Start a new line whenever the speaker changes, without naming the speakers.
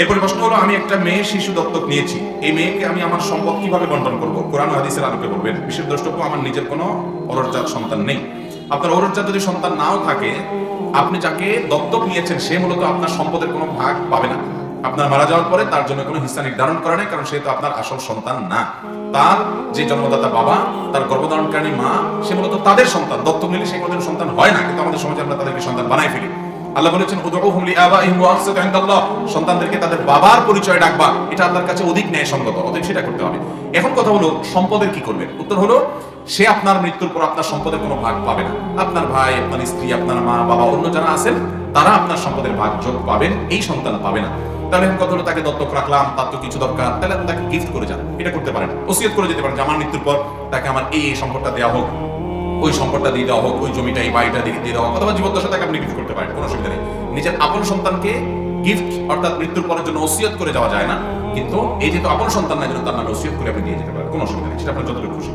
এরপরে প্রশ্ন হলো, আমি একটা মেয়ে শিশু দত্তক নিয়েছি। এই মেয়েকে আমি আমার সম্পদ কীভাবে বন্টন করব? কোরআন হাদিসের আলোকে বলবেন, বিশেষ দ্রষ্টব্য, আমার নিজের কোনো অরজাত সন্তান নেই। আপনার অরজাত যদি সন্তান নাও থাকে, আপনি যাকে দত্তক নিয়েছেন, সে মূলত আপনার সম্পদের কোনো ভাগ পাবে না। আপনার মারা যাওয়ার পরে তার জন্য কোনো হিস্সা নির্ধারণ করা নাই, কারণ সে তো আপনার আসল সন্তান না। তার যে জন্মদাতা বাবা, তার গর্ভধারণকারী মা, সে মূলত তাদের সন্তান। দত্তক নিলে সে কোনোদিন সন্তান হয় না, কিন্তু আমাদের সমাজে আমরা তাদেরকে সন্তান বানাই ফেলি। আল্লাহ বলেছেন লিআবাইহিম ওয়া ইনদাল্লাহ। সন্তানদেরকে তাদের বাবার পরিচয় ডাকবা, এটা আল্লাহর কাছে অধিক অতএব সেটা করতে হবে। এখন কথা হলো, সম্পদের কি করবেন? উত্তর হলো, সে আপনার মৃত্যুর পর আপনার সম্পদের কোনো ভাগ পাবে না। আপনার ভাই, আপনার স্ত্রী, আপনার মা, বাবা, অন্য যারা আছেন, তারা আপনার সম্পদের ভাগ যোগ পাবেন, এই সন্তান পাবে না। তাহলে এখন কথা তাকে দত্তক রাখলাম, তার তো কিছু দরকার, তাহলে তাকে গিফট করে যান, এটা করতে পারেন, ওসিয়ত করে যেতে পারেন যে, আমার মৃত্যুর পর তাকে আমার এই সম্পদটা দেওয়া হোক। ওই সম্পদটা দিয়ে দেওয়া হোক, ওই জমিটা এই বাড়িটা দিয়ে দেওয়া হোক, অথবা জীবদ্দশা তাকে আপনি গিফট করতে পারেন, কোনো অসুবিধা নেই। নিজের আপন সন্তানকে গিফট অর্থাৎ মৃত্যুর পরের জন্য ওসিয়ত করে যাওয়া যায় না, কিন্তু এই যেহেতু আপন সন্তান না যেন তার নামে ওসিয়ত করে আপনি দিয়ে যেতে পারেন, কোনো অসুবিধা নেই, সেটা আপনার যতটুকু খুশি।